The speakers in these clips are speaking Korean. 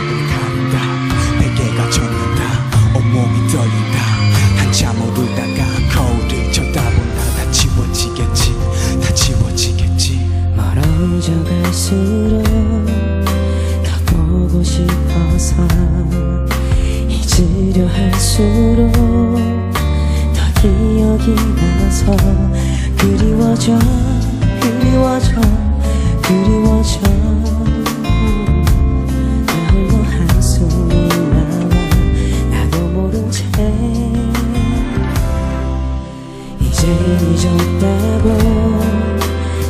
얼굴이 가린다. 베개가 젖는다. 온몸이 떨린다. 한참 오르다가 거울을 쳐다본다. 다 지워지겠지. 다 지워지겠지. 멀어져 갈수록 더 보고 싶어서 잊으려 할수록 더 기억이 나서 그리워져 그리워져 그리워져. 이제 잊었다고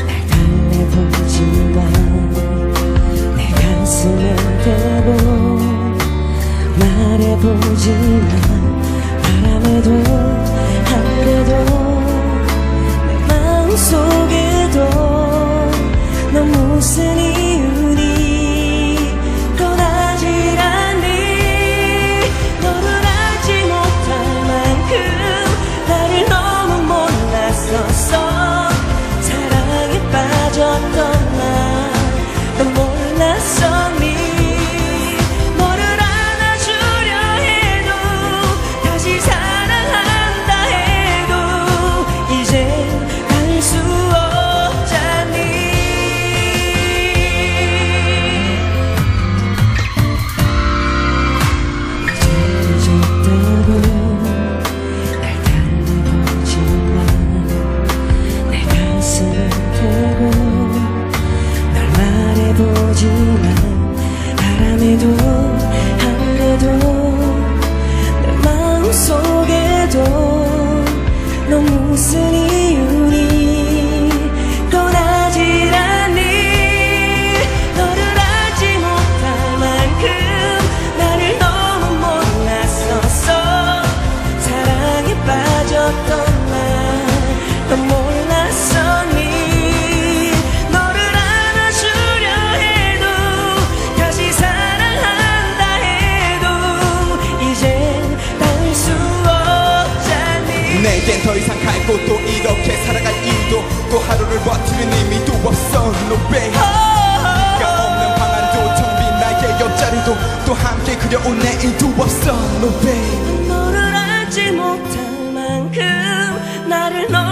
날 달래보지만 내 가슴에 대고 말해보지만 나넌 말해보지만 바람에도 하늘에도 내 마음속에도 넌 무슨 이유니 떠나질 않니? 너를 알지 못할 만큼 나를 너무 몰랐었어. 사랑에 빠졌던 날 더 이상 갈 곳도 이렇게 살아갈 이유도 또 하루를 버티는 의미도 없어. No way. 가 없는 방안도 정빈 나의 옆자리도 또 함께 그려온 내일도 없어. No way. 너를 알지 못할 만큼 나를 너